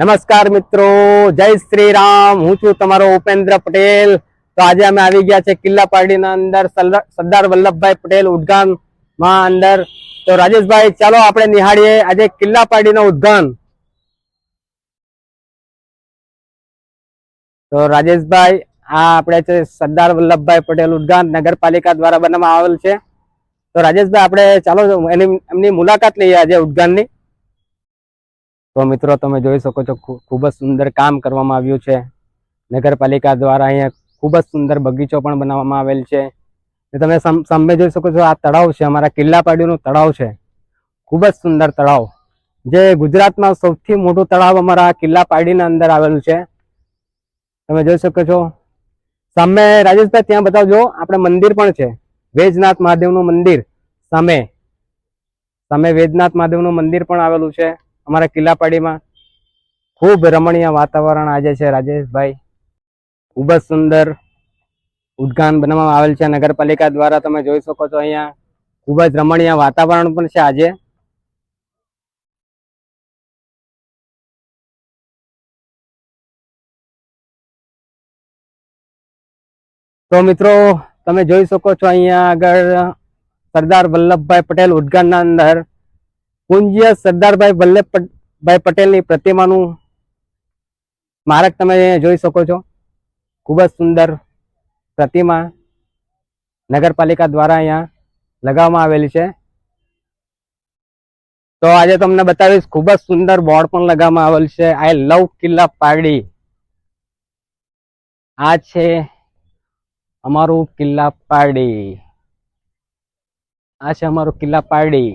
નમસ્કાર મિત્રો, જય શ્રી રામ હું છું તમારો ઉપેન્દ્ર પટેલ. તો આજે અમે આવી ગયા છે કિલ્લા પાર્ટીના અંદર સરદાર વલ્લભભાઈ પટેલ ઉદ્યાનમાં અંદર. તો રાજેશભાઈ, ચાલો આપણે નિહાળીએ આજે કિલ્લા પાર્ટીનું ઉદ્યાન તો રાજેશભાઈ, આ આપણે છે સરદાર વલ્લભભાઈ પટેલ ઉદ્યાન નગરપાલિકા દ્વારા બનાવવામાં આવેલ છે. તો રાજેશભાઈ, આપણે ચાલો એની, એમની મુલાકાત લઈએ આજે ઉદ્યાનની તો મિત્રો, તમે જોઈ શકો છો ખૂબ જ સુંદર કામ કરવામાં આવ્યું છે. નગરપાલિકા દ્વારા અહીંયા ખૂબ જ સુંદર બગીચો પણ બનાવવામાં આવેલ છે. તમે સામે જોઈ શકો છો, આ તળાવ છે, અમારા કિલ્લાપાડીનું તળાવ છે. ખૂબ જ સુંદર તળાવ. જે ગુજરાતમાં સૌથી મોટું તળાવ અમારા કિલ્લાપાડીના કિલ્લા પાડીના અંદર આવેલું છે. તમે જોઈ શકો છો. સામે રાજેશભાઈ, ત્યાં બતાવજો, આપણે મંદિર પણ છે. વેજનાથ મહાદેવનું મંદિર સામે. સામે વેજનાથ મહાદેવનું મંદિર પણ આવેલું છે. અમારા કિલ્લાપાડીમાં ખૂબ રમણીય વાતાવરણ આજે છે, રાજેશભાઈ. ખૂબ જ સુંદર ઉદ્ઘાન બનાવવામાં આવેલ છે. નગરપાલિકા દ્વારા તમે જોઈ શકો છો અહીંયા ખૂબ જ રમણીય વાતાવરણ પણ છે આજે. તો મિત્રો, તમે જોઈ શકો છો અહીંયા આગળ સરદાર વલ્લભભાઈ પટેલ ઉદ્ઘાનના અંદર પૂજ્ય સરદારભાઈ વલ્લભભાઈ પટેલની પ્રતિમાનું સ્મારક તમે જોઈ શકો છો. ખૂબ જ સુંદર પ્રતિમા નગરપાલિકા દ્વારા અહીંયા લગાવવામાં આવેલી છે. તો આજે તમને બતાવીશ, ખૂબ જ સુંદર બોર્ડ પણ લગાવવામાં આવેલ છે. આઈ લવ કિલ્લા પારડી. આ છે અમારું કિલ્લા પારડી. આ છે અમારું કિલ્લા પારડી.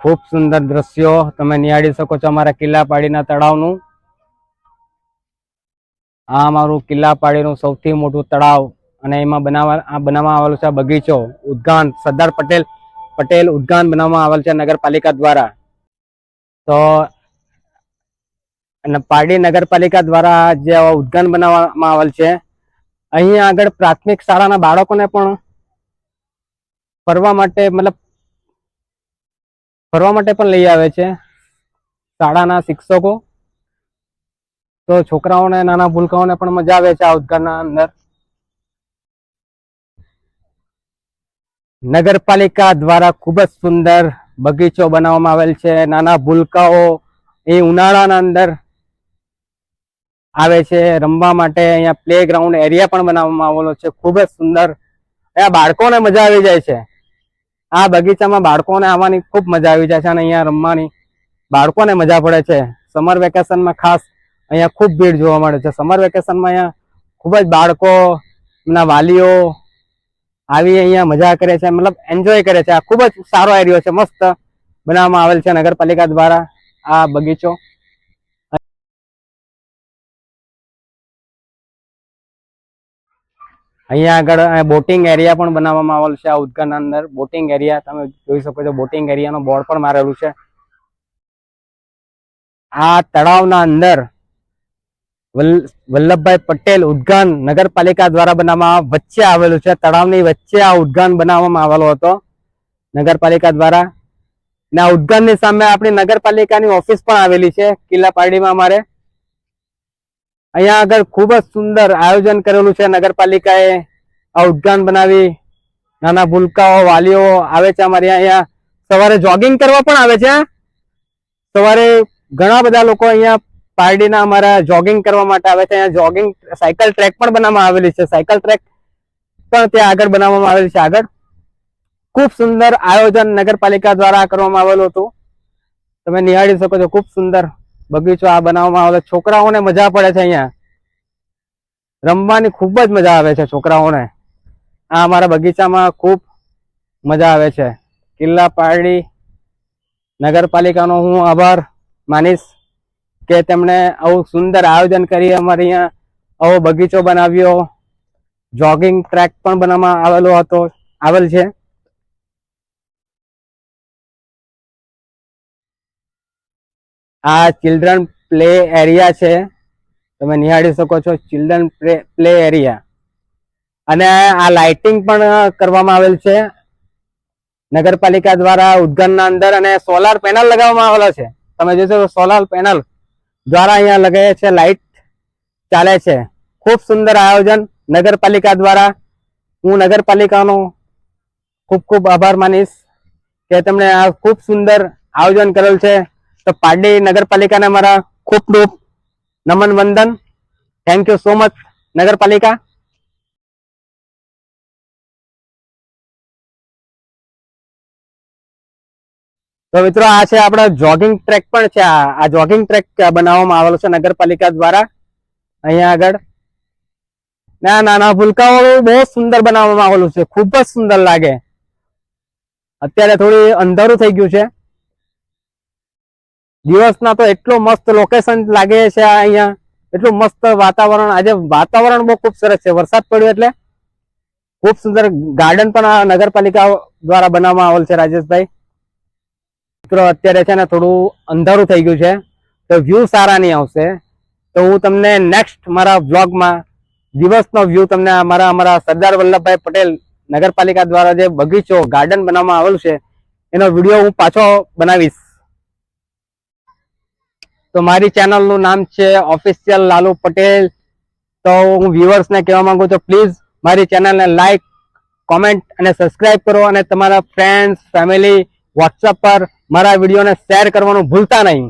ખૂબ સુંદર દ્રશ્યો તમે નિહાળી શકો છો અમારા કિલ્લાપાડીના તળાવનું. આ અમારું કિલ્લાપાડીનું સૌથી મોટું તળાવ અને એમાં બનાવવા આ બનાવવામાં આવેલું છે બગીચો. ઉદ્યાન સરદાર પટેલ પટેલ ઉદ્યાન બનાવવામાં આવેલ છે નગરપાલિકા દ્વારા. તો, અને પારડી નગરપાલિકા દ્વારા જે ઉદ્યાન બનાવવામાં આવેલ છે અહીંયા આગળ પ્રાથમિક શાળાના બાળકોને પણ ફરવા માટે મતલબ ફરવા માટે પણ લઈ આવે છે. શાળાના શિક્ષકો. તો છોકરાઓને, નાના ભૂલકાઓને પણ મજા આવે છે આ ઉદ્ઘાટનના અંદર. નગરપાલિકા દ્વારા ખૂબ જ સુંદર બગીચો બનાવવામાં આવેલ છે. નાના ભૂલકાઓ એ ઉનાળાના અંદર આવે છે. રમવા માટે અહીંયા પ્લે ગ્રાઉન્ડ એરિયા પણ બનાવવામાં આવેલો છે. ખૂબ જ સુંદર. અહીંયા બાળકોને મજા આવી જાય છે. આ બગીચામાં બાળકોને આવવાની ખૂબ મજા આવી જાય છે અને અહીંયા રમવાની બાળકોને મજા પડે છે. સમર વેકેશનમાં ખાસ અહીંયા ખૂબ ભીડ જોવા મળે છે. સમર વેકેશનમાં અહીંયા ખૂબ જ બાળકો ના વાલીઓ આવી અહીંયા મજા કરે છે, મતલબ એન્જોય કરે છે. આ ખૂબ જ સારો એરિયો છે. મસ્ત બનાવવામાં આવેલ છે નગરપાલિકા દ્વારા આ બગીચો. અહીંયા આગળ બોટિંગ એરિયા પણ બનાવવામાં આવેલ છે આ ઉદ્યાનના અંદર. બોટિંગ એરિયા તમે જોઈ શકો છો બોટિંગ એરિયાનો બોર્ડ પણ મારેલું છે. આ તળાવના અંદર વલ્લ- વલ્લભભાઈ પટેલ ઉદ્યાન નગરપાલિકા દ્વારા બનાવવામાં વચ્ચે આવેલું છે. તળાવની વચ્ચે આ ઉદ્યાન બનાવવામાં આવેલો હતો નગરપાલિકા દ્વારા. ને આ ઉદ્યાનની સામે આપણી નગરપાલિકાની ઓફિસ પણ આવેલી છે કિલ્લા પારડીમાં અમારે. અહીંયા આગળ ખૂબ જ સુંદર આયોજન કરેલું છે. નગરપાલિકાએ આ ઉદ્યાન બનાવી. નાના ભૂલકાઓ, વાલીઓ આવે છે અમારે અહીંયા. સવારે જોગિંગ કરવા પણ આવે છે સવારે ઘણા બધા લોકો અહીંયા પારડીના અમારા જોગિંગ કરવા માટે આવે છે. અહીંયા જોગિંગ સાયકલ ટ્રેક પણ બનાવવામાં આવેલી છે. સાયકલ ટ્રેક પણ ત્યાં આગળ બનાવવામાં આવેલી છે આગળ. ખૂબ સુંદર આયોજન નગરપાલિકા દ્વારા કરવામાં આવેલું હતું. તમે નિહાળી શકો છો, ખૂબ સુંદર. બગીચો આ બનાવવામાં આવે છોકરાઓને મજા પડે છે અહીંયા. રમવાની ખૂબ જ મજા આવે છે છોકરાઓને. આ અમારા બગીચામાં ખૂબ મજા આવે છે. કિલ્લા પારડી નગરપાલિકાનો હું આભાર માનીશ કે તેમણે આવું સુંદર આયોજન કરી અમારે અહીંયા આવો બગીચો બનાવ્યો. જોગિંગ ટ્રેક પણ બનાવવામાં આવેલો હતો, આવેલ છે. આ ચિલ્ડ્રન પ્લે એરિયા છે. તમે નિહાળી શકો છો ચિલ્ડ્રન પ્લે એરિયા અને આ લાઇટિંગ પણ કરવામાં આવેલ છે. નગરપાલિકા દ્વારા ઉદ્યાનના અંદર અને સોલાર પેનલ લગાવવામાં આવેલો છે. તમે જોશો સોલાર પેનલ દ્વારા અહીંયા લગાવે છે લાઇટ ચાલે છે. ખૂબ સુંદર આયોજન નગરપાલિકા દ્વારા. હું નગરપાલિકાનો ખૂબ ખૂબ આભાર માનીશ કે તેમણે આ ખૂબ સુંદર આયોજન કરેલ છે. તો પારડી નગરપાલિકાને મારા ખૂબ ખૂબ નમન વંદન થેન્ક યુ સો મચ નગરપાલિકા તો મિત્રો આ છે આપણા જોગિંગ ટ્રેક પણ છે આ આ જોગિંગ ટ્રેક બનાવવામાં આવેલો છે નગરપાલિકા દ્વારા અહીંયા આગળ ના નાના ભૂલકા વાળું બહુ સુંદર બનાવવામાં આવેલું છે ખૂબ જ સુંદર લાગે અત્યારે થોડી અંધારું થઈ ગયું છે દિવસના તો એટલું મસ્ત લોકેશન લાગે છે અહીંયા. એટલું મસ્ત વાતાવરણ. આજે વાતાવરણ બહુ ખૂબ સરસ છે. વરસાદ પડ્યો એટલે ખૂબ સુંદર ગાર્ડન પણ આ નગરપાલિકા દ્વારા બનાવવામાં આવેલ છે, રાજેશભાઈ. મિત્રો, અત્યારે છે ને થોડું અંધારું થઈ ગયું છે, તો વ્યૂ સારા નહીં આવશે. તો હું તમને નેક્સ્ટ મારા વ્લોગમાં દિવસનો વ્યૂ તમને અમારા અમારા સરદાર વલ્લભભાઈ પટેલ નગરપાલિકા દ્વારા જે બગીચો ગાર્ડન બનાવવામાં આવેલું છે, એનો વીડિયો હું પાછો બનાવીશ. તો મારી ચેનલનું નામ છે ઓફિશિયલ લાલુ પટેલ. તો હું વ્યુઅર્સને કહેવા માંગુ છું પ્લીઝ મારી ચેનલને લાઈક કોમેન્ટ અને સબસ્ક્રાઇબ કરો અને તમારા ફ્રેન્ડ્સ ફેમિલી વોટ્સઅપ પર મારા વિડીયોને શેર કરવાનું ભૂલતા નહીં.